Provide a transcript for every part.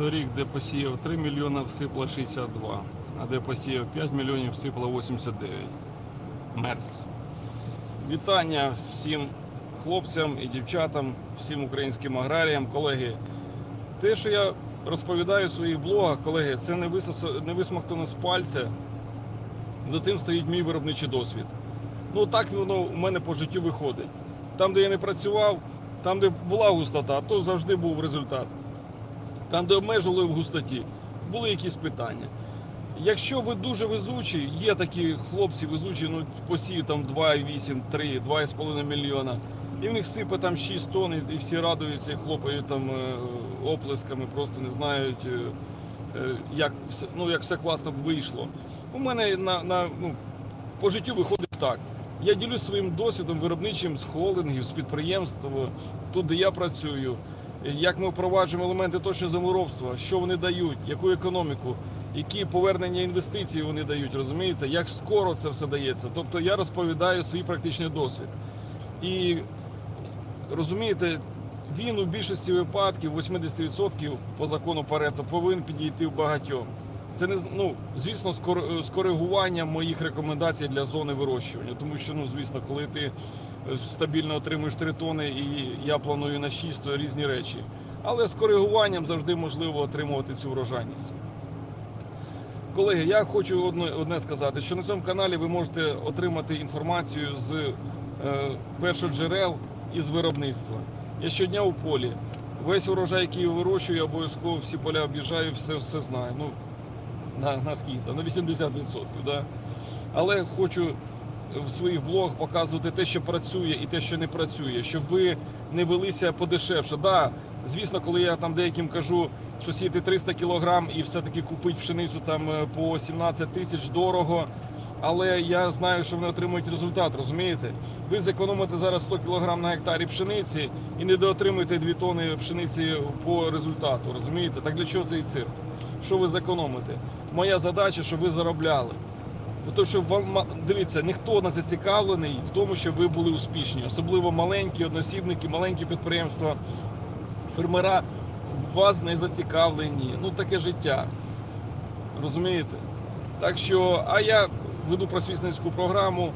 Торік, де посіяв 3 мільйони, всипло 62, а де посіяв 5 мільйонів, всипло 89. Мерс. Вітання всім хлопцям і дівчатам, всім українським аграріям, колеги. Те, що я розповідаю в своїх блогах, колеги, це не, не висмоктано з пальця. За цим стоїть мій виробничий досвід. Ну так воно у мене по життю виходить. Там, де я не працював, там, де була густота, то завжди був результат. Там, де обмежували в густоті, були якісь питання. Якщо ви дуже везучі, є такі хлопці везучі, ну посіють там 2,8, 3, 2,5 мільйона. І в них сипе там 6 тонн, і- всі радуються і хлопають там е, оплесками, просто не знають, е, е, як, ну, як все класно вийшло. У мене на, на, ну, по життю виходить так. Я ділюсь своїм досвідом виробничим з холдингів, з підприємств, тут, де я працюю, як ми впроваджуємо елементи точного землеробства, що вони дають, яку економіку, які повернення інвестицій вони дають, розумієте, як скоро це все дається. Тобто я розповідаю свій практичний досвід. І розумієте, він у більшості випадків, 80% по закону Парето, повинен підійти в багатьом. Це не ну, звісно, з коригуванням моїх рекомендацій для зони вирощування. Тому що, ну, звісно, коли ти е, стабільно отримуєш 3 тони і я планую на 6, то різні речі. Але з коригуванням завжди можливо отримувати цю врожайність. Колеги, я хочу одне, одне сказати, що на цьому каналі ви можете отримати інформацію з е, першоджерел і з виробництва. Я щодня у полі. Весь урожай, який я вирощую, я обов'язково всі поля об'їжджаю, все, все знаю. Ну, на, на скільки на 80%. Да? Але хочу в своїх блогах показувати те, що працює і те, що не працює, щоб ви не велися подешевше. Да, звісно, коли я там деяким кажу, що сіяти 300 кг і все-таки купити пшеницю там е, по 17 тисяч дорого. Але я знаю, що вони отримують результат, розумієте? Ви зекономите зараз 100 кг на гектарі пшениці і не доотримуєте 2 тони пшениці по результату. Розумієте? Так для чого цей цирк? Що ви зекономите? Моя задача, щоб ви заробляли. Бо що вам дивіться, ніхто не зацікавлений в тому, щоб ви були успішні, особливо маленькі односібники, маленькі підприємства, фермера вас не зацікавлені. Ну таке життя. Розумієте? Так що, а я веду просвітницьку програму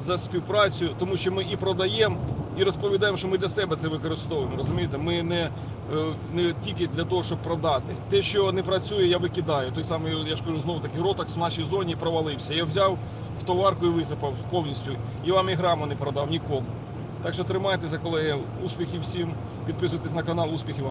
за співпрацю, тому що ми і продаємо, і розповідаємо, що ми для себе це використовуємо. Розумієте, ми не, е, не тільки для того, щоб продати. Те, що не працює, я викидаю. Той самий, я ж кажу, знову таки, ротакс в нашій зоні провалився. Я взяв в товарку і висипав повністю. І вам і граму не продав нікому. Так що тримайтеся, колеги. Успіхів всім. Підписуйтесь на канал, успіхів вам.